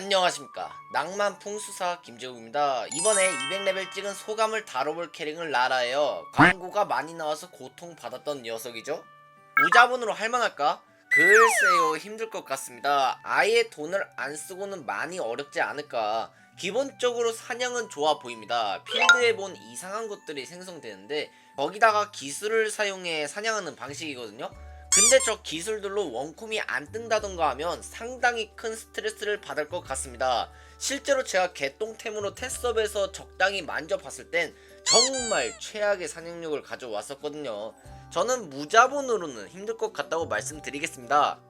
안녕하십니까. 낭만 풍수사 김재욱입니다. 이번에 200레벨 찍은 소감을 다뤄볼 캐릭은 라라예요. 광고가 많이 나와서 고통받았던 녀석이죠. 무자본으로 할만할까? 글쎄요 힘들 것 같습니다. 아예 돈을 안 쓰고는 많이 어렵지 않을까. 기본적으로 사냥은 좋아 보입니다. 필드에 본 이상한 것들이 생성되는데 거기다가 기술을 사용해 사냥하는 방식이거든요 근데 저 기술들로 원콤이 안 뜬다던가 하면 상당히 큰 스트레스를 받을 것 같습니다. 실제로 제가 개똥템으로 테스업에서 적당히 만져봤을 땐 정말 최악의 사냥력을 가져왔었거든요. 저는 무자본으로는 힘들 것 같다고 말씀드리겠습니다.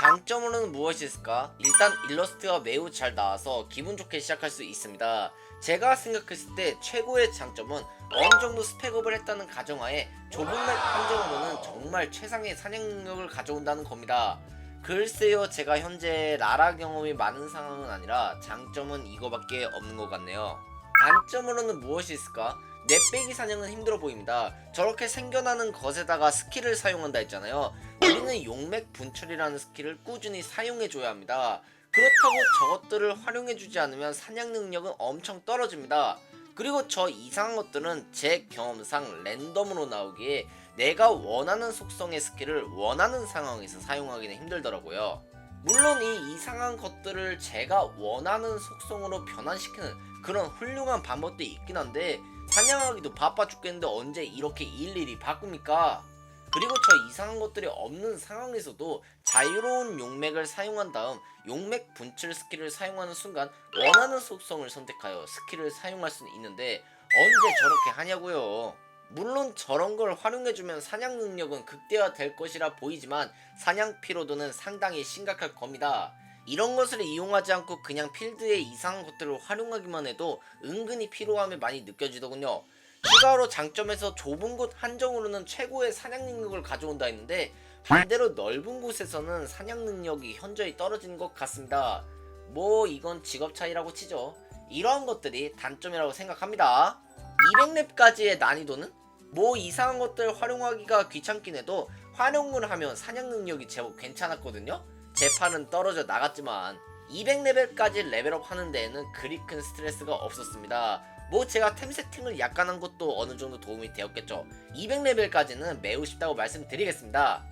장점으로는 무엇이 있을까? 일단 일러스트가 매우 잘 나와서 기분 좋게 시작할 수 있습니다. 제가 생각했을 때 최고의 장점은 어느 정도 스펙업을 했다는 가정하에 좁은 맵 한정으로는 정말 최상의 사냥 능력을 가져온다는 겁니다. 글쎄요, 제가 현재 라라 경험이 많은 상황은 아니라 장점은 이거밖에 없는 것 같네요. 단점으로는 무엇이 있을까? 넷배기 사냥은 힘들어 보입니다. 저렇게 생겨나는 것에다가 스킬을 사용한다 했잖아요. 우리는 용맥 분철이라는 스킬을 꾸준히 사용해줘야 합니다. 그렇다고 저것들을 활용해주지 않으면 사냥 능력은 엄청 떨어집니다. 그리고 저 이상한 것들은 제 경험상 랜덤으로 나오기에 내가 원하는 속성의 스킬을 원하는 상황에서 사용하기는 힘들더라고요. 물론 이 이상한 것들을 제가 원하는 속성으로 변환시키는 그런 훌륭한 방법도 있긴 한데 사냥하기도 바빠 죽겠는데 언제 이렇게 일일이 바꿉니까? 그리고 저 이상한 것들이 없는 상황에서도 자유로운 용맥을 사용한 다음 용맥 분출 스킬을 사용하는 순간 원하는 속성을 선택하여 스킬을 사용할 수는 있는데 언제 저렇게 하냐고요. 물론 저런 걸 활용해주면 사냥 능력은 극대화될 것이라 보이지만 사냥 피로도는 상당히 심각할 겁니다. 이런 것을 이용하지 않고 그냥 필드의 이상한 것들을 활용하기만 해도 은근히 피로함이 많이 느껴지더군요. 추가로 장점에서 좁은 곳 한정으로는 최고의 사냥 능력을 가져온다 했는데 반대로 넓은 곳에서는 사냥 능력이 현저히 떨어지는 것 같습니다. 뭐 이건 직업 차이라고 치죠. 이러한 것들이 단점이라고 생각합니다. 200렙까지의 난이도는 뭐 이상한 것들 활용하기가 귀찮긴 해도 활용을 하면 사냥 능력이 제법 괜찮았거든요. 제 판은 떨어져 나갔지만 200레벨까지 레벨업 하는 데에는 그리 큰 스트레스가 없었습니다. 뭐 제가 템 세팅을 약간 한 것도 어느 정도 도움이 되었겠죠. 200레벨까지는 매우 쉽다고 말씀드리겠습니다.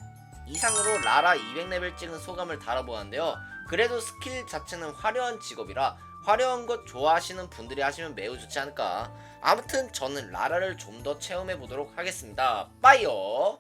이상으로 라라 200레벨 찍은 소감을 다뤄보았는데요. 그래도 스킬 자체는 화려한 직업이라 화려한 것 좋아하시는 분들이 하시면 매우 좋지 않을까. 아무튼 저는 라라를 좀 더 체험해 보도록 하겠습니다. 빠이요!